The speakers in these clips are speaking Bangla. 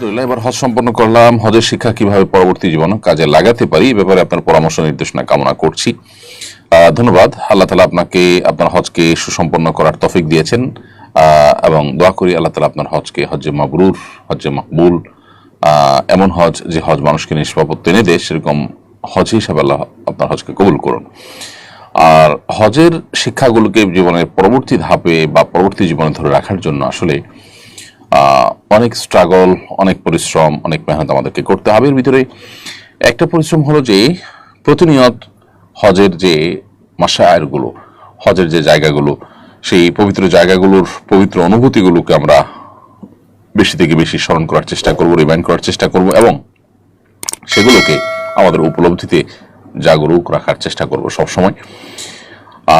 আলহামদুলিল্লাহ, এবার হজ সম্পন্ন করলাম। হজের শিক্ষা কীভাবে পরবর্তী জীবনে কাজে লাগাতে পারি, এ ব্যাপারে আপনার পরামর্শ নির্দেশনা কামনা করছি। ধন্যবাদ। আল্লাহ তালা আপনাকে আপনার হজকে সুসম্পন্ন করার তফিক দিয়েছেন। এবং দোয়া করি আল্লাহ তালা আপনার হজকে হজ্জে মাবরুর, হজ্জে মকবুল এমন হজ, যে হজ মানুষকে নিষ্পাপত্য এনে দেয়, সেরকম হজ হিসাবে আল্লাহ আপনার হজকে কবুল করুন। আর হজের শিক্ষাগুলোকে জীবনের পরবর্তী ধাপে বা পরবর্তী জীবনে ধরে রাখার জন্য আসলে অনেক স্ট্রাগল অনেক পরিশ্রম, অনেক মেহনত আমাদেরকে করতে হবে। এর ভিতরে একটা পরিশ্রম হলো যে, প্রতিনিয়ত হজের যে মাসায়ারগুলো, হজের যে জায়গাগুলো, সেই পবিত্র জায়গাগুলোর পবিত্র অনুভূতিগুলোকে আমরা বেশি থেকে বেশি স্মরণ করার চেষ্টা করব রিমাইন্ড করার চেষ্টা করব এবং সেগুলোকে আমাদের উপলব্ধিতে জাগরুক রাখার চেষ্টা করব সব সময়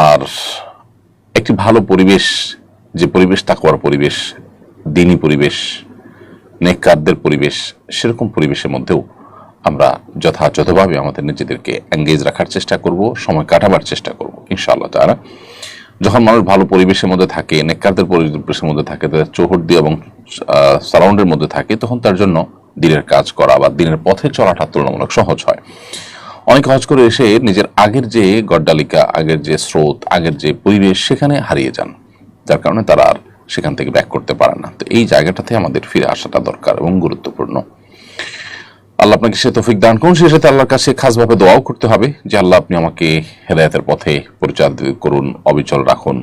আর একটি ভালো পরিবেশ, যে পরিবেশ, তাকওয়ার পরিবেশ দিনী পরিবেশ, নেককারদের পরিবেশ, সেরকম পরিবেশের মধ্যেও আমরা যথাযথভাবে আমাদের নিজেদেরকে এঙ্গেজ রাখার চেষ্টা করব, সময় কাটাবার চেষ্টা করব, ইনশাআল্লাহ তারা যখন মানুষ ভালো পরিবেশের মধ্যে থাকে, নেককারদের পরিবেশের মধ্যে থাকে, তাদের চৌহদ্দি এবং সারাউন্ডের মধ্যে থাকে, তখন তার জন্য দিনের কাজ করা বা দিনের পথে চলাটা তুলনামূলক সহজ হয়। অনেক হজ করে এসে নিজের আগের যে গড্ডালিকা, আগের যে স্রোত, আগের যে পরিবেশ, সেখানে হারিয়ে যান। যার কারণে তারা আর সেখান থেকে ব্যাক করতে পারে না। তো এই জায়গাটাতে আমাদের ফিরে আসাটা দরকার এবং গুরুত্বপূর্ণ। আল্লাহ আপনাকে সে তৌফিক দান করুন। সে সাথে আল্লাহর কাছে খাসভাবে দোয়াও করতে হবে যে, আল্লাহ আপনি আমাকে হেদায়তের পথে পরিচালিত করুন, অবিচল রাখুন।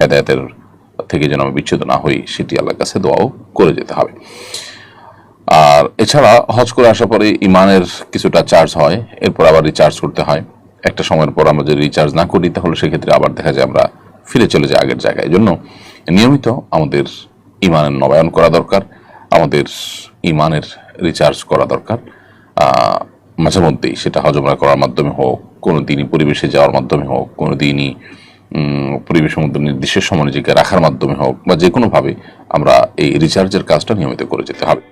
হেদায়তের থেকে যেন আমি বিচ্ছুত না হই, সেটি আল্লাহর কাছে দোয়াও করে যেতে হবে। আর এছাড়া হজ করে আসার পরে ইমানের কিছুটা চার্জ হয়, এরপর আবার রিচার্জ করতে হয়। একটা সময়ের পর আমরা যদি রিচার্জ না করি, তাহলে সেক্ষেত্রে আবার দেখা যায় আমরা ফিরে চলে যাই আগের জায়গায়। জন্য নিয়মিত আমাদের ইমানের নবায়ন করা দরকার, আমাদের ইমানের রিচার্জ করা দরকার। মাঝে মধ্যেই সেটা হজমরা করার মাধ্যমে হোক, কোনো দিনই পরিবেশে যাওয়ার মাধ্যমে হোক, কোনো দিনই পরিবেশের মধ্যে নির্দিষ্ট সময় নিজেকে রাখার মাধ্যমে হোক, বা যে কোনোভাবে আমরা এই রিচার্জের কাজটা নিয়মিত করে যেতে হবে।